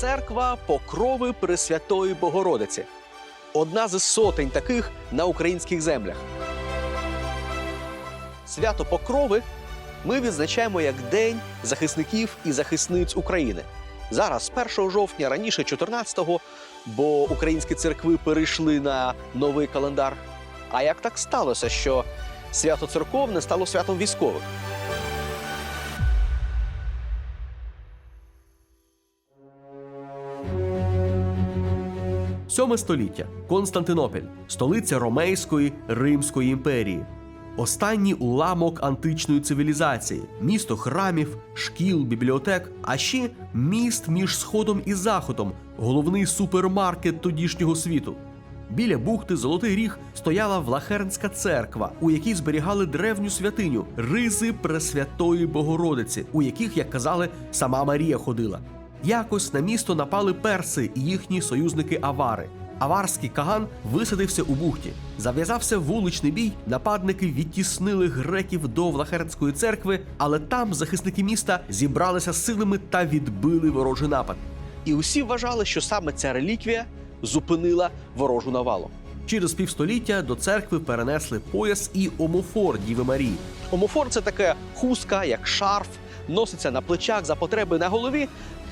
церква Покрови Пресвятої Богородиці. Одна з сотень таких на українських землях. Свято Покрови ми відзначаємо як День захисників і захисниць України. Зараз, 1 жовтня, раніше 14-го, бо українські церкви перейшли на новий календар. А як так сталося, що свято церковне стало святом військових? Сьоме століття Константинополь, столиця Ромейської Римської імперії. Останній уламок античної цивілізації, місто храмів, шкіл, бібліотек, а ще міст між сходом і заходом, головний супермаркет тодішнього світу. Біля бухти Золотий Ріг стояла Влахернська церква, у якій зберігали древню святиню ризи Пресвятої Богородиці, у яких, як казали, сама Марія ходила. Якось на місто напали перси і їхні союзники авари. Аварський каган висадився у бухті. Зав'язався вуличний бій. Нападники відтіснили греків до Влахернської церкви, але там захисники міста зібралися силами та відбили ворожий напад. І усі вважали, що саме ця реліквія зупинила ворожу навалу. Через півстоліття до церкви перенесли пояс і омофор Діви Марії. Омофор це таке хустка, як шарф, носиться на плечах за потреби на голові.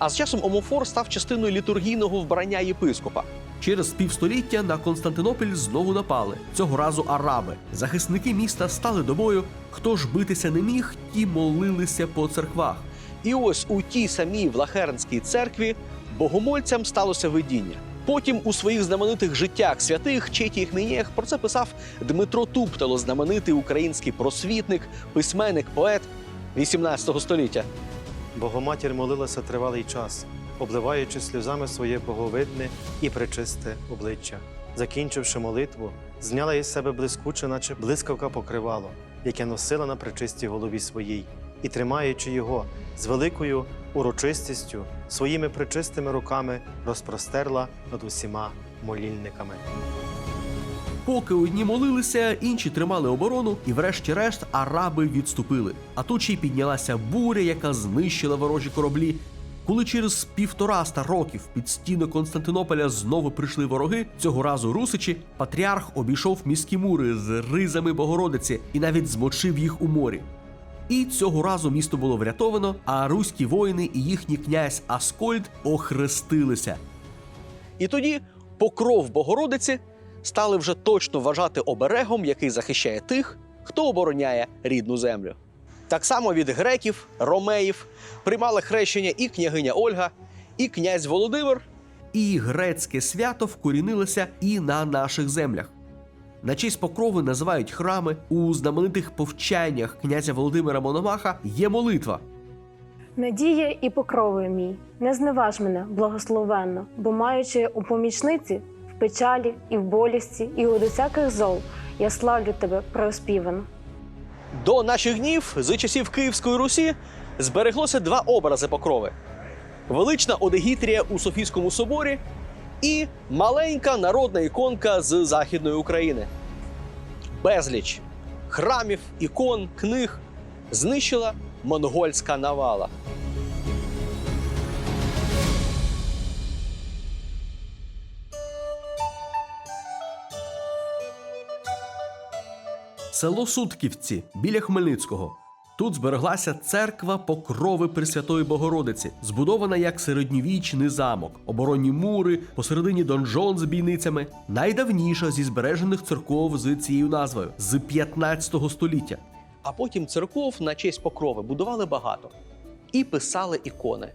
А з часом омофор став частиною літургійного вбрання єпископа. Через півстоліття на Константинополь знову напали. Цього разу араби. Захисники міста стали до бою. Хто ж битися не міг, ті молилися по церквах. І ось у тій самій Влахернській церкві богомольцям сталося видіння. Потім у своїх знаменитих життях святих Четі Хмієх про це писав Дмитро Туптало, знаменитий український просвітник, письменник, поет 18 століття. Богоматір молилася тривалий час, обливаючи сльозами своє боговидне і пречисте обличчя. Закінчивши молитву, зняла із себе блискуче, наче блискавка покривало, яке носила на пречистій голові своїй, і, тримаючи його з великою урочистістю, своїми пречистими руками розпростерла над усіма молільниками. Поки одні молилися, інші тримали оборону, і врешті-решт араби відступили. А тут ще й піднялася буря, яка знищила ворожі кораблі. Коли через півтораста років під стіни Константинополя знову прийшли вороги, цього разу русичі, патріарх обійшов міські мури з ризами Богородиці і навіть змочив їх у морі. І цього разу місто було врятовано, а руські воїни і їхній князь Аскольд охрестилися. І тоді покров Богородиці стали вже точно вважати оберегом, який захищає тих, хто обороняє рідну землю. Так само від греків, ромеїв приймали хрещення і княгиня Ольга, і князь Володимир. І грецьке свято вкорінилося і на наших землях. На честь покрови називають храми. У знаменитих повчаннях князя Володимира Мономаха є молитва. Надія і покрови мій, не зневаж мене благословенно, бо маючи у помічниці печалі і в болісті, і у усяких зол, я славлю тебе преоспівано. До наших днів з часів Київської Русі збереглося два образи покрови: велична Одегітрія у Софійському соборі і маленька народна іконка з Західної України. Безліч храмів, ікон, книг знищила монгольська навала. Село Сутківці біля Хмельницького. Тут збереглася церква Покрови Пресвятої Богородиці, збудована як середньовічний замок, оборонні мури, посередині донжон з бійницями. Найдавніша зі збережених церков з цією назвою з 15 століття. А потім церков на честь покрови будували багато і писали ікони.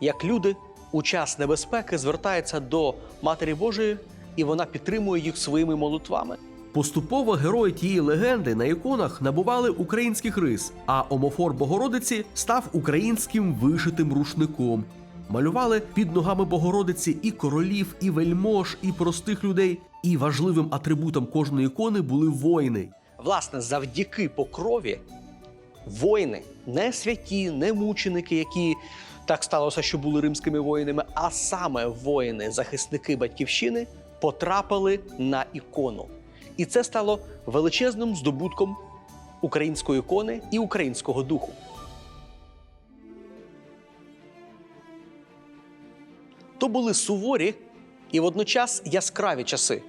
Як люди у час небезпеки звертаються до Матері Божої, і вона підтримує їх своїми молитвами. Поступово герої тієї легенди на іконах набували українських рис, а омофор Богородиці став українським вишитим рушником. Малювали під ногами Богородиці і королів, і вельмож, і простих людей. І важливим атрибутом кожної ікони були воїни. Власне, завдяки покрові воїни, не святі, не мученики, які так сталося, що були римськими воїнами, а саме воїни, захисники батьківщини, потрапили на ікону. І це стало величезним здобутком української ікони і українського духу. То були суворі і водночас яскраві часи.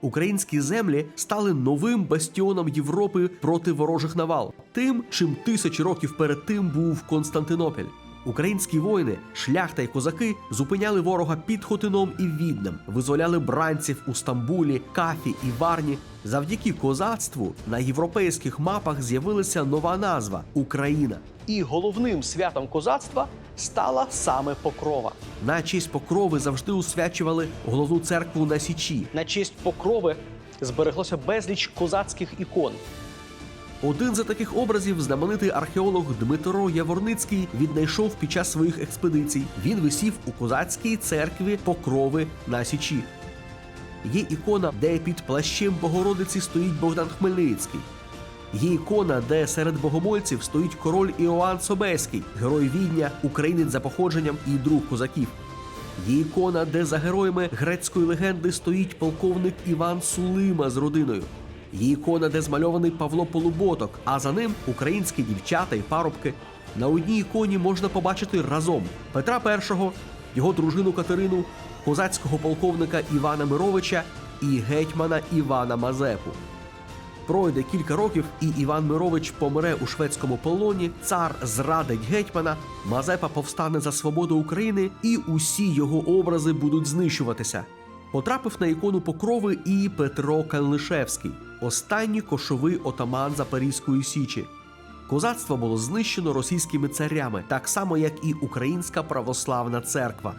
Українські землі стали новим бастіоном Європи проти ворожих навал, тим, чим тисячі років перед тим був Константинопіль. Українські воїни, шляхта й козаки зупиняли ворога під Хотином і Віднем, визволяли бранців у Стамбулі, Кафі і Варні. Завдяки козацтву на європейських мапах з'явилася нова назва Україна. І головним святом козацтва стала саме покрова. На честь покрови завжди усвячували головну церкву на Січі. На честь покрови збереглося безліч козацьких ікон. Один за таких образів знаменитий археолог Дмитро Яворницький віднайшов під час своїх експедицій. Він висів у козацькій церкві Покрови на Січі. Є ікона, де під плащем Богородиці стоїть Богдан Хмельницький. Є ікона, де серед богомольців стоїть король Іоанн Собеський, герой відня, українець за походженням і друг козаків. Є ікона, де за героями грецької легенди стоїть полковник Іван Сулима з родиною. Є ікона, де змальований Павло Полуботок, а за ним українські дівчата і парубки. На одній іконі можна побачити разом Петра І, його дружину Катерину, козацького полковника Івана Мировича і гетьмана Івана Мазепу. Пройде кілька років, і Іван Мирович помре у шведському полоні. Цар зрадить гетьмана, Мазепа повстане за свободу України, і усі його образи будуть знищуватися. Потрапив на ікону покрови і Петро Калнишевський, останній кошовий отаман Запорізької січі. Козацтво було знищено російськими царями, так само як і Українська православна церква.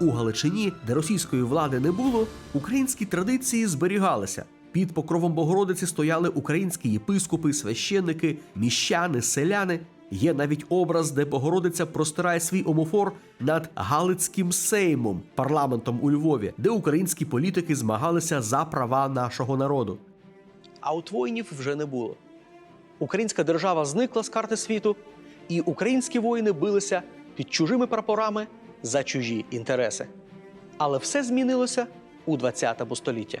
У Галичині, де російської влади не було, українські традиції зберігалися. Під покровом Богородиці стояли українські єпископи, священники, міщани, селяни. Є навіть образ, де Богородиця простирає свій омофор над Галицьким сеймом, парламентом у Львові, де українські політики змагалися за права нашого народу. А от воїнів вже не було. Українська держава зникла з карти світу, і українські воїни билися під чужими прапорами за чужі інтереси. Але все змінилося у 20 столітті.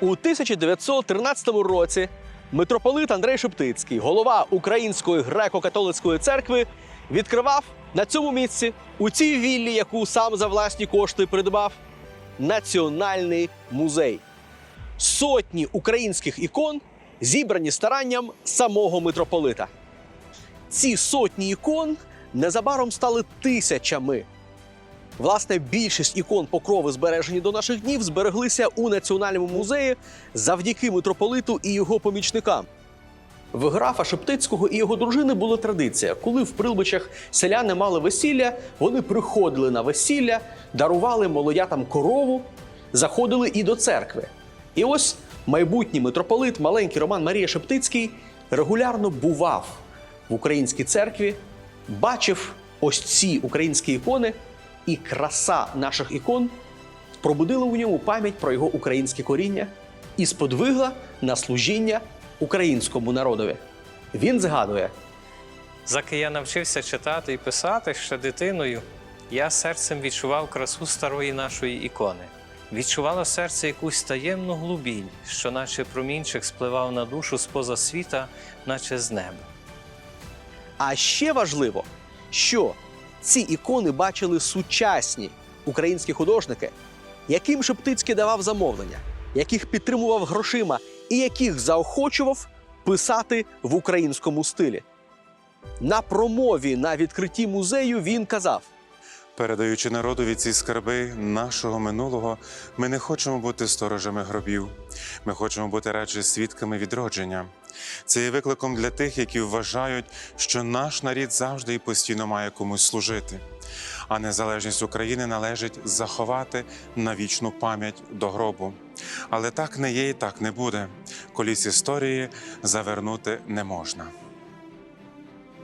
У 1913 році митрополит Андрей Шептицький, голова Української греко-католицької церкви, відкривав на цьому місці, у цій віллі, яку сам за власні кошти придбав, Національний музей. Сотні українських ікон зібрані старанням самого митрополита. Ці сотні ікон незабаром стали тисячами. Власне, більшість ікон покрови, збережені до наших днів, збереглися у Національному музеї завдяки митрополиту і його помічникам. В графа Шептицького і його дружини була традиція, коли в Прилбичах селяни мали весілля, вони приходили на весілля, дарували молодятам корову, заходили і до церкви. І ось майбутній митрополит, маленький Роман Марія Шептицький, регулярно бував в українській церкві, бачив ось ці українські ікони, і краса наших ікон пробудила у ньому пам'ять про його українське коріння і сподвигла на служіння українському народові. Він згадує: Заки я навчився читати і писати ще дитиною, я серцем відчував красу старої нашої ікони. Відчувало серце якусь таємну глубінь, що наче промінчик спливав на душу споза світа, наче з неба. А ще важливо, що ці ікони бачили сучасні українські художники, яким Шептицький давав замовлення, яких підтримував грошима і яких заохочував писати в українському стилі. На промові на відкритті музею він казав: Передаючи народові ці скарби нашого минулого, ми не хочемо бути сторожами гробів. Ми хочемо бути радше свідками відродження. Це є викликом для тих, які вважають, що наш нарід завжди і постійно має комусь служити. А незалежність України належить заховати на вічну пам'ять до гробу. Але так не є і так не буде. Коліс історії завернути не можна.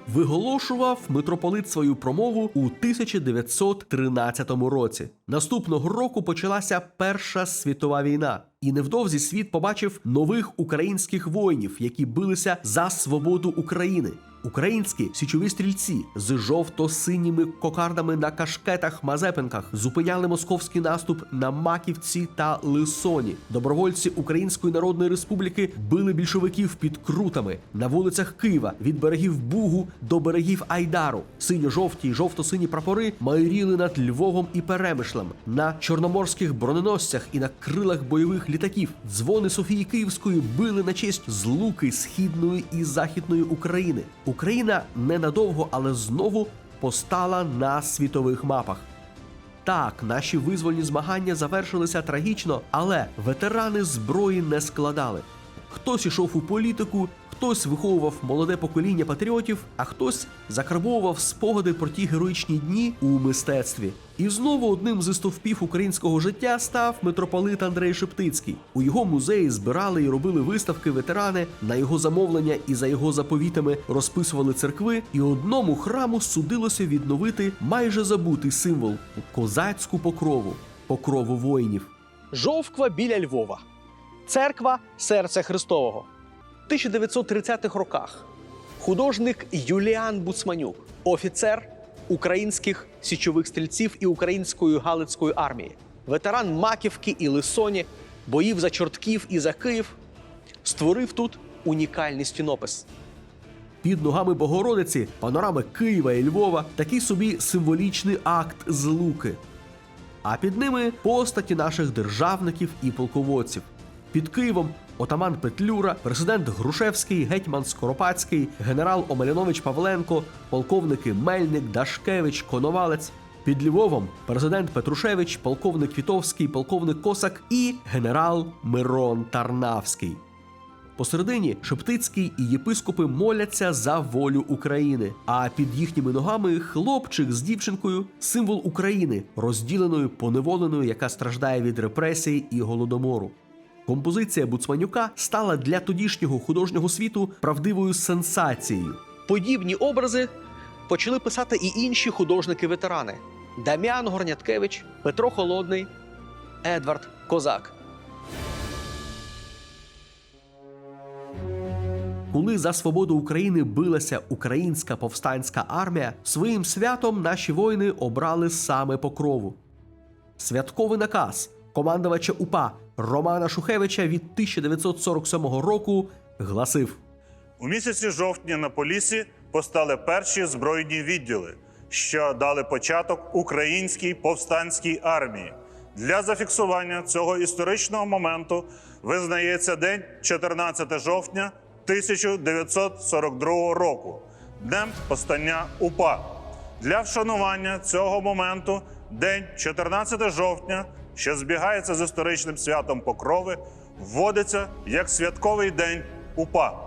Виголошував митрополит свою промову у 1913 році. Наступного року почалася Перша світова війна, І невдовзі світ побачив нових українських воїнів, які билися за свободу України. Українські січові стрільці з жовто-синіми кокардами на кашкетах Мазепинках зупиняли московський наступ на Маківці та Лисоні. Добровольці Української Народної Республіки били більшовиків під крутами на вулицях Києва від берегів Бугу до берегів Айдару. Синьо-жовті й жовто-сині прапори майоріли над Львовом і Перемишлем на чорноморських броненосцях і на крилах бойових літаків. Дзвони Софії Київської били на честь злуки східної і західної України. Україна ненадовго, але знову постала на світових мапах. Так, наші визвольні змагання завершилися трагічно, але ветерани зброї не складали. Хтось ішов у політику, хтось виховував молоде покоління патріотів, а хтось закарбовував спогади про ті героїчні дні у мистецтві. І знову одним зі стовпів українського життя став митрополит Андрей Шептицький. У його музеї збирали і робили виставки ветерани на його замовлення і за його заповітами розписували церкви. І одному храму судилося відновити майже забутий символ козацьку покрову, покрову воїнів. Жовква біля Львова. Церква Серця Христового. В 1930-х роках художник Юліан Буцманюк, офіцер українських січових стрільців і української Галицької армії, ветеран Маківки і Лисоні, боїв за чортків і за Київ, створив тут унікальний стінопис. Під ногами Богородиці, панорами Києва і Львова, такий собі символічний акт злуки. А під ними постаті наших державників і полководців. Під Києвом отаман Петлюра, президент Грушевський, гетьман Скоропадський, генерал Омелянович Павленко, полковники Мельник, Дашкевич, Коновалець. Під Львовом президент Петрушевич, полковник Вітовський, полковник Косак і генерал Мирон Тарнавський. Посередині Шептицький і єпископи моляться за волю України. А під їхніми ногами хлопчик з дівчинкою символ України, розділеною поневоленою, яка страждає від репресій і голодомору. Композиція Буцманюка стала для тодішнього художнього світу правдивою сенсацією. Подібні образи почали писати і інші художники-ветерани: Дам'ян Горняткевич, Петро Холодний, Едвард Козак. Коли за свободу України билася українська повстанська армія, своїм святом наші воїни обрали саме покрову. Святковий наказ командувача УПА Романа Шухевича від 1947 року гласив: У місяці жовтня на Полісі постали перші збройні відділи, що дали початок українській повстанській армії. Для зафіксування цього історичного моменту визнається день 14 жовтня 1942 року, днем постання УПА. Для вшанування цього моменту день 14 жовтня, що збігається з історичним святом Покрови, вводиться як святковий день УПА.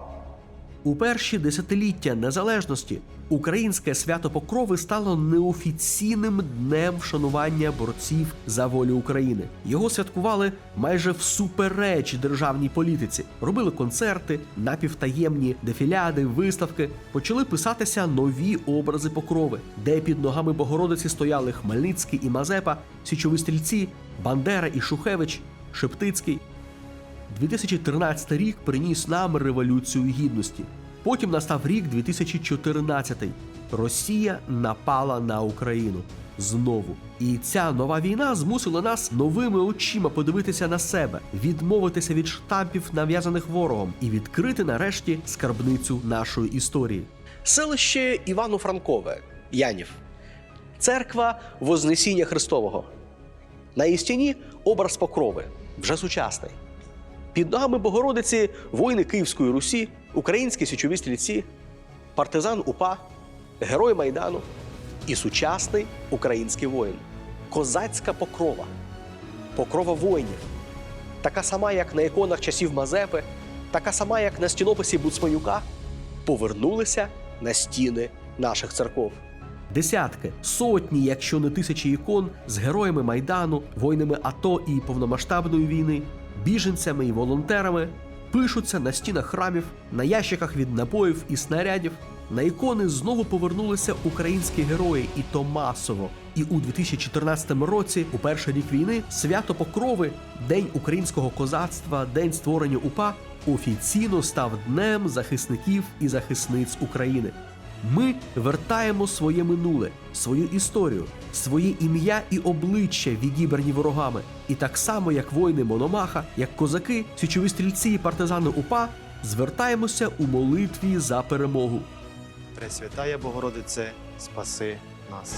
У перші десятиліття незалежності українське свято Покрови стало неофіційним днем вшанування борців за волю України. Його святкували майже всупереч державній політиці. Робили концерти, напівтаємні дефіляди, виставки. Почали писатися нові образи Покрови, де під ногами Богородиці стояли Хмельницький і Мазепа, січові стрільці, Бандера і Шухевич, Шептицький. 2013 рік приніс нам революцію гідності. Потім настав рік 2014. Росія напала на Україну знову. І ця нова війна змусила нас новими очима подивитися на себе, відмовитися від штампів, нав'язаних ворогом, і відкрити нарешті скарбницю нашої історії. Селище Івано-Франкове, Янів. Церква Вознесіння Христового. На її стіні образ покрови, вже сучасний. Під ногами Богородиці воїни Київської Русі, українські січові стрільці, партизан УПА, герой Майдану і сучасний український воїн. Козацька покрова, покрова воїнів. Така сама, як на іконах часів Мазепи, така сама, як на стінописі Буцманюка, повернулися на стіни наших церков. Десятки, сотні, якщо не тисячі ікон з героями Майдану, воїнами АТО і повномасштабної війни, біженцями і волонтерами пишуться на стінах храмів, на ящиках від напоїв і снарядів. На ікони знову повернулися українські герої, і то масово. І у 2014 році, у перший рік війни, свято Покрови, День українського козацтва, День створення УПА офіційно став днем захисників і захисниць України. Ми вертаємо своє минуле, свою історію, своє ім'я і обличчя відібрані ворогами. І так само, як воїни Мономаха, як козаки, січові стрільці і партизани УПА, звертаємося у молитві за перемогу. Пресвятая Богородице, спаси нас.